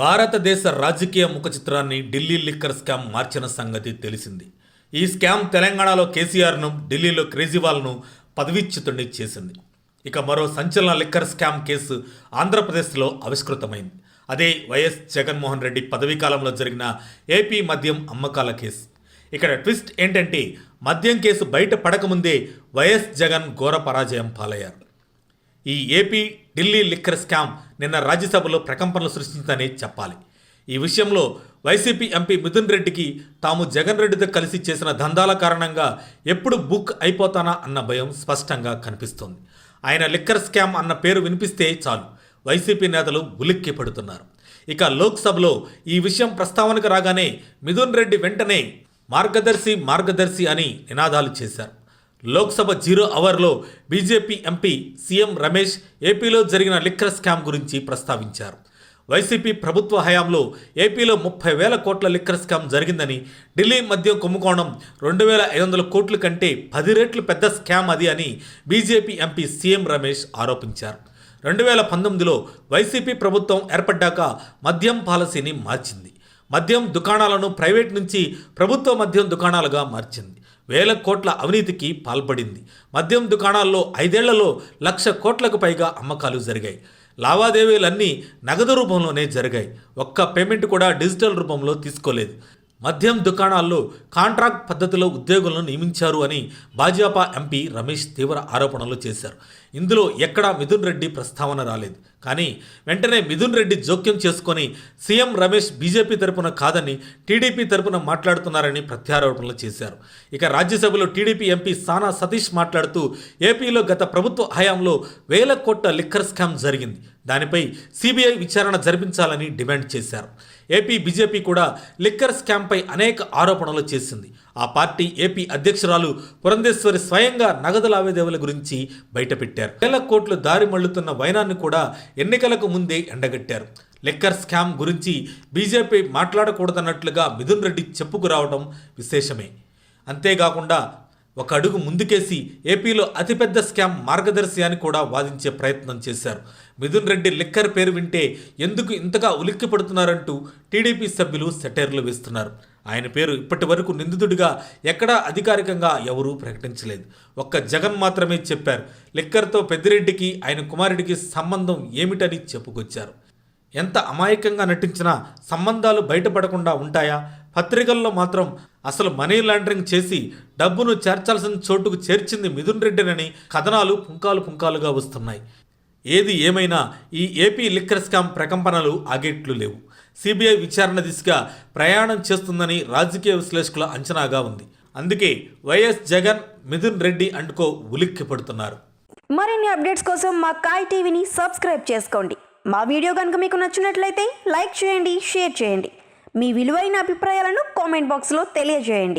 భారతదేశ రాజకీయ ముఖ చిత్రాన్ని ఢిల్లీ లిక్కర్ స్కామ్ మార్చిన సంగతి తెలిసింది. ఈ స్కామ్ తెలంగాణలో కేసీఆర్ను ఢిల్లీలో కేజ్రీవాల్ను పదవీచ్యుతుడిని చేసింది. ఇక మరో సంచలన లిక్కర్ స్కామ్ కేసు ఆంధ్రప్రదేశ్లో ఆవిష్కృతమైంది. అదే వైఎస్ జగన్మోహన్ రెడ్డి పదవీ కాలంలో జరిగిన ఏపీ మద్యం అమ్మకాల కేసు. ఇక్కడ ట్విస్ట్ ఏంటంటే మద్యం కేసు బయట పడకముందే వైఎస్ జగన్ ఘోర పరాజయం పాలయ్యారు. ఈ ఏపీ ఢిల్లీ లిక్కర్ స్కామ్ నిన్న రాజ్యసభలో ప్రకంపనలు సృష్టించిందనే చెప్పాలి. ఈ విషయంలో వైసీపీ ఎంపీ మిథున్ రెడ్డికి తాము జగన్ రెడ్డితో కలిసి చేసిన దందాల కారణంగా ఎప్పుడు బుక్ అయిపోతానా అన్న భయం స్పష్టంగా కనిపిస్తోంది. ఆయన లిక్కర్ స్కామ్ అన్న పేరు వినిపిస్తే చాలు. వైసీపీ నేతలు ఉలిక్కి పడుతున్నారు. ఇక లోక్సభలో ఈ విషయం ప్రస్తావనకు రాగానే మిథున్ రెడ్డి వెంటనే మార్గదర్శి మార్గదర్శి అని నినాదాలు చేశారు. లోక్సభ జీరో అవర్లో బీజేపీ ఎంపీ సీఎం రమేష్ ఏపీలో జరిగిన లిక్కర్ స్కామ్ గురించి ప్రస్తావించారు. వైసీపీ ప్రభుత్వ హయాంలో ఏపీలో ముప్పై వేల కోట్ల లిక్కర్ స్కామ్ జరిగిందని ఢిల్లీ మద్యం కుంభకోణం రెండు వేల ఐదు వందల కోట్ల కంటే పది రెట్లు పెద్ద స్కామ్ అది అని బీజేపీ ఎంపీ సీఎం రమేష్ ఆరోపించారు. రెండు వేల పంతొమ్మిదిలో వైసీపీ ప్రభుత్వం ఏర్పడ్డాక మద్యం పాలసీని మార్చింది. మద్యం దుకాణాలను ప్రైవేట్ నుంచి ప్రభుత్వ మద్యం దుకాణాలుగా మార్చింది. వేల కోట్ల అవినీతికి పాల్పడింది. మద్యం దుకాణాల్లో ఐదేళ్ళలో లక్ష కోట్లకు పైగా అమ్మకాలు జరిగాయి. లావాదేవీలన్నీ నగదు రూపంలోనే జరిగాయి. ఒక్క పేమెంట్ కూడా డిజిటల్ రూపంలో తీసుకోలేదు. మద్యం దుకాణాల్లో కాంట్రాక్ట్ పద్ధతిలో ఉద్యోగులను నియమించారు అని భాజపా ఎంపీ రమేష్ తీవ్ర ఆరోపణలు చేశారు. ఇందులో ఎక్కడా మిథున్ రెడ్డి ప్రస్తావన రాలేదు. కానీ వెంటనే మిథున్ రెడ్డి జోక్యం చేసుకొని సీఎం రమేష్ బీజేపీ తరపున కాదని టీడీపీ తరపున మాట్లాడుతున్నారని ప్రత్యారోపణలు చేశారు. ఇక రాజ్యసభలో టీడీపీ ఎంపీ సానా సతీష్ మాట్లాడుతూ ఏపీలో గత ప్రభుత్వ హయాంలో వేల కోట్ల లిక్కర్ స్కామ్ జరిగింది. దానిపై సిబిఐ విచారణ జరిపించాలని డిమాండ్ చేశారు. ఏపీ బీజేపీ కూడా లిక్కర్ స్కామ్పై అనేక ఆరోపణలు చేసింది. ఆ పార్టీ ఏపీ అధ్యక్షురాలు పురంధేశ్వరి స్వయంగా నగదు లావాదేవీల గురించి బయటపెట్టారు. వేల కోట్లు దారి మళ్ళుతున్న వైనాన్ని కూడా ఎన్నికలకు ముందే ఎండగట్టారు. లిక్కర్ స్కామ్ గురించి బీజేపీ మాట్లాడకూడదన్నట్లుగా మిథున్ రెడ్డి చెప్పుకురావడం విశేషమే. అంతేకాకుండా ఒక అడుగు ముందుకేసి ఏపీలో అతిపెద్ద స్కామ్ మార్గదర్శి అని కూడా వాదించే ప్రయత్నం చేశారు. మిథున్ రెడ్డి లిక్కర్ పేరు వింటే ఎందుకు ఇంతగా ఉలిక్కి పడుతున్నారంటూ టీడీపీ సభ్యులు సెటైర్లు వేస్తున్నారు. ఆయన పేరు ఇప్పటి వరకు నిందితుడిగా ఎక్కడా అధికారికంగా ఎవరూ ప్రకటించలేదు. ఒక్క జగన్ మాత్రమే చెప్పారు. లిక్కర్తో పెద్దిరెడ్డికి ఆయన కుమారుడికి సంబంధం ఏమిటని చెప్పుకొచ్చారు. ఎంత అమాయకంగా నటించినా సంబంధాలు బయటపడకుండా ఉంటాయా? పత్రికల్లో మాత్రం అసలు మనీ లాండరింగ్ చేసి డబ్బును చేర్చాల్సిన చోటుకు చేర్చింది మిథున్ రెడ్డినని కథనాలు పుంకాలు పుంకాలుగా వస్తున్నాయి. ఏది ఏమైనా ఈ ఏపీ లిక్కర్ స్కామ్ ప్రకంపనలు ఆగేట్లు లేవు. సిబిఐ విచారణ దిశగా ప్రయాణం చేస్తుందని రాజకీయ విశ్లేషకుల అంచనాగా ఉంది. అందుకే వైఎస్ జగన్ మిథున్ రెడ్డి అంటుకో ఉలిక్కి పడుతున్నారు మరిన్ని అప్డేట్స్ కోసం మా కాయ్ టీవీని సబ్స్క్రైబ్ చేసుకోండి. మా వీడియో కనుక మీకు నచ్చినట్లయితే లైక్ చేయండి షేర్ చేయండి. మీ విలువైన అభిప్రాయాలను కామెంట్ బాక్స్లో తెలియజేయండి.